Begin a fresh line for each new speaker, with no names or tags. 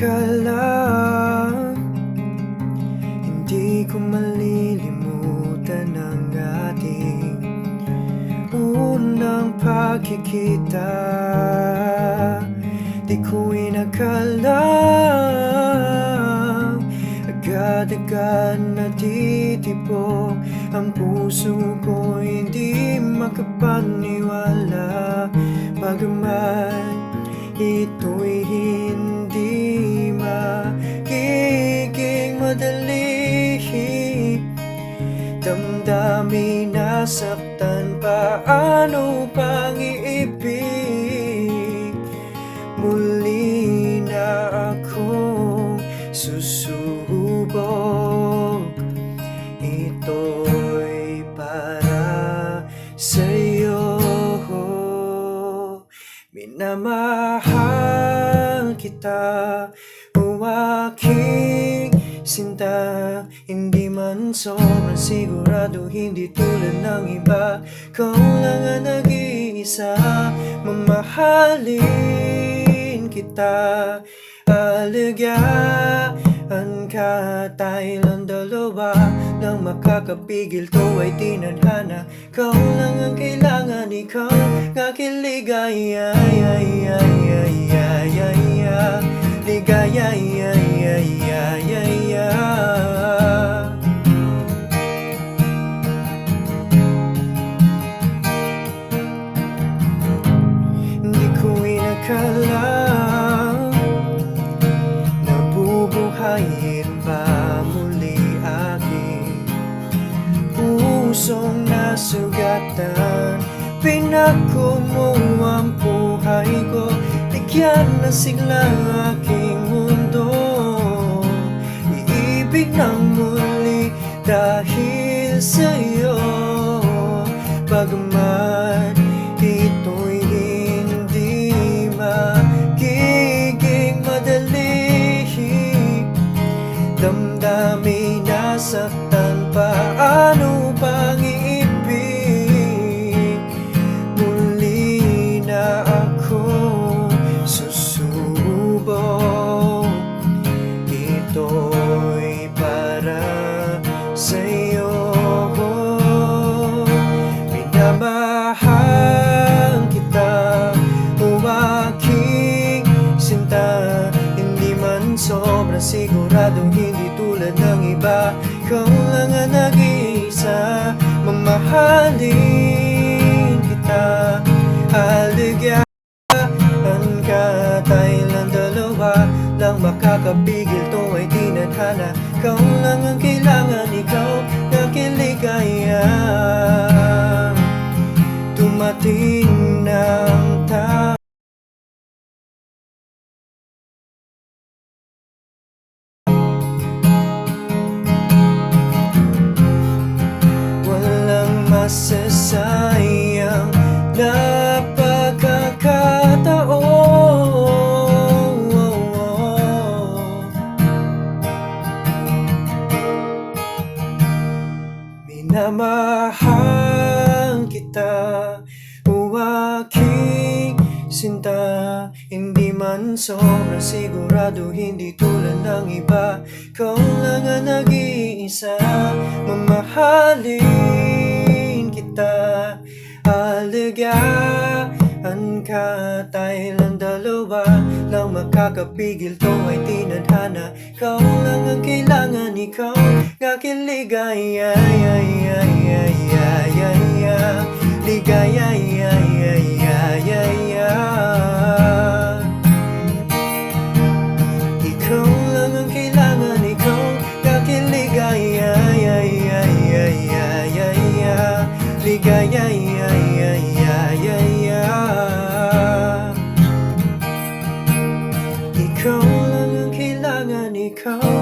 Ko inakala Hindi ko malilimutan ang ating Unang pagkikita. Di ko inakala Agad-agad natitibok Ang puso ko hindi makapaniwala. Bagamat ito'y hindi nasaktan paano pang iibig? Muli na akong susubok Ito'y para sa'yo Minamahal kita O sinta Hindi man sobrang sigurado Hindi tulad ng iba. Ikaw lang ang nag-iisa Mamahalin kita. Alagaan ka Tayo lang dalawa Nang makakapigil to ay tinadhana Ikaw lang ang kailangan Ikaw ang aking ligaya ay, ay, ay, ay, ay, ay, ay. Nabubuhayin pa muli aking Pusong nasugatan? Pinako mo ang buhay ko Bigyan na sigla aking mundo. Iibig ng muli dahil sa'yo Bagamat Minamahal kita O aking sinta Hindi man sobrang siguradong hindi tulad ng iba. Ikaw lang ang nag-iisa Mamahalin kita. Alagaan ka Tayo lang dalawa Lang makakapigil to ay tinadhana Ikaw lang ang kailangan Ikaw na kiligaya Dumating ng tao. Walang masasayang na Minamahal kita aking sinta. Hindi man sobrang sigurado Hindi tulad ng iba. Ikaw lang ang nag-iisa Mamahalin kita. Alagaan ka Tayo lang dalawa Lang makakapigil to ay tinadhana. Ikaw lang ang kailangan Ikaw ligaya ay, ay, ay, ay, ay, ay, ay. Ligaya. ay, ay, ay, ay, maligaya. Ikaw lang ang kailangan, ikaw